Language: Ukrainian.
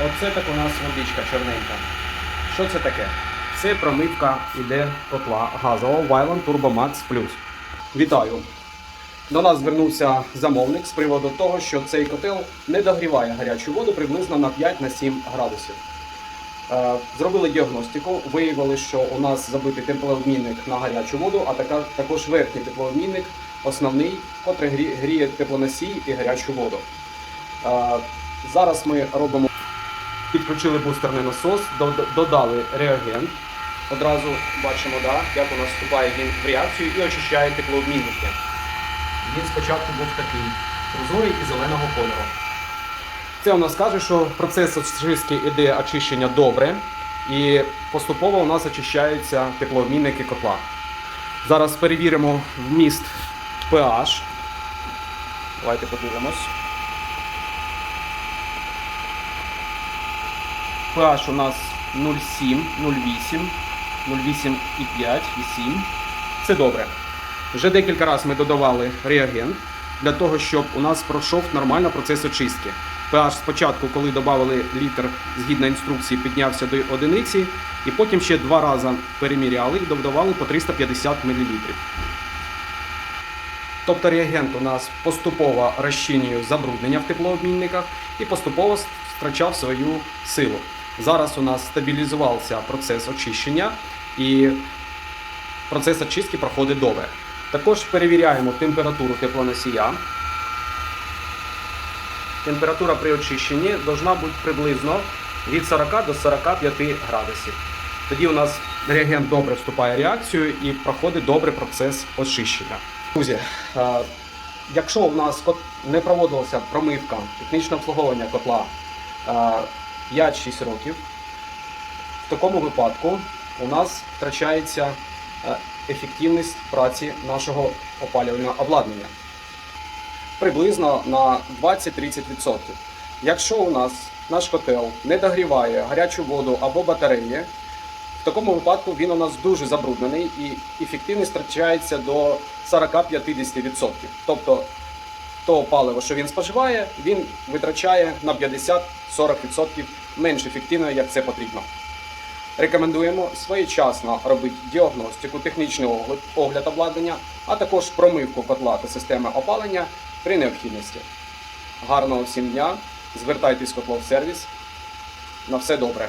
Оце так у нас водичка чорненька. Що це таке? Це промивка іде котла газового Turbo Max Plus. Вітаю! До нас звернувся замовник з приводу того, що цей котел не догріває гарячу воду приблизно на 5-7 градусів. Е, Зробили діагностику, виявили, що у нас забитий теплообмінник на гарячу воду, а також верхній теплообмінник, основний, котрий гріє теплоносій і гарячу воду. Е, Зараз ми робимо підключили бустерний насос, додали реагент. Одразу бачимо, да, як у нас вступає він в реакцію і очищає теплообмінники. Він спочатку був такий прозорий і зеленого кольору. Це у нас каже, що процес очистки іде очищення добре, і поступово у нас очищаються теплообмінники котла. Зараз перевіримо вміст pH. Давайте подивимось. pH у нас 0,7, 0,8, 0,8,5 і 7. Це добре. Вже декілька разів ми додавали реагент для того, щоб у нас пройшов нормально процес очистки. pH спочатку, коли додавали літр згідно інструкції, піднявся до одиниці, і потім ще два рази переміряли і додавали по 350 мл. Тобто реагент у нас поступово розчинює забруднення в теплообмінниках і поступово втрачав свою силу. Зараз у нас стабілізувався процес очищення і процес очистки проходить добре. Також перевіряємо температуру теплоносія. Температура при очищенні повинна бути приблизно від 40 до 45 градусів. Тоді у нас реагент добре вступає в реакцію і проходить добре процес очищення. Друзі, е, якщо у нас не проводилася промивка, технічне обслуговування котла е, 5-6 років, в такому випадку у нас втрачається е, ефективність праці нашого опалювального обладнання приблизно на 20-30%. Якщо у нас наш котел не догріває гарячу воду або батареї, в такому випадку він у нас дуже забруднений і ефективність втрачається до 40-50%. Тобто то паливо, що він споживає, він витрачає на 50-40% менш ефективно, як це потрібно. Рекомендуємо своєчасно робити діагностику, технічний огляд, огляд обладнання, а також промивку котла та системи опалення при необхідності. Гарного всім дня! Звертайтесь в котлов сервіс. На все добре!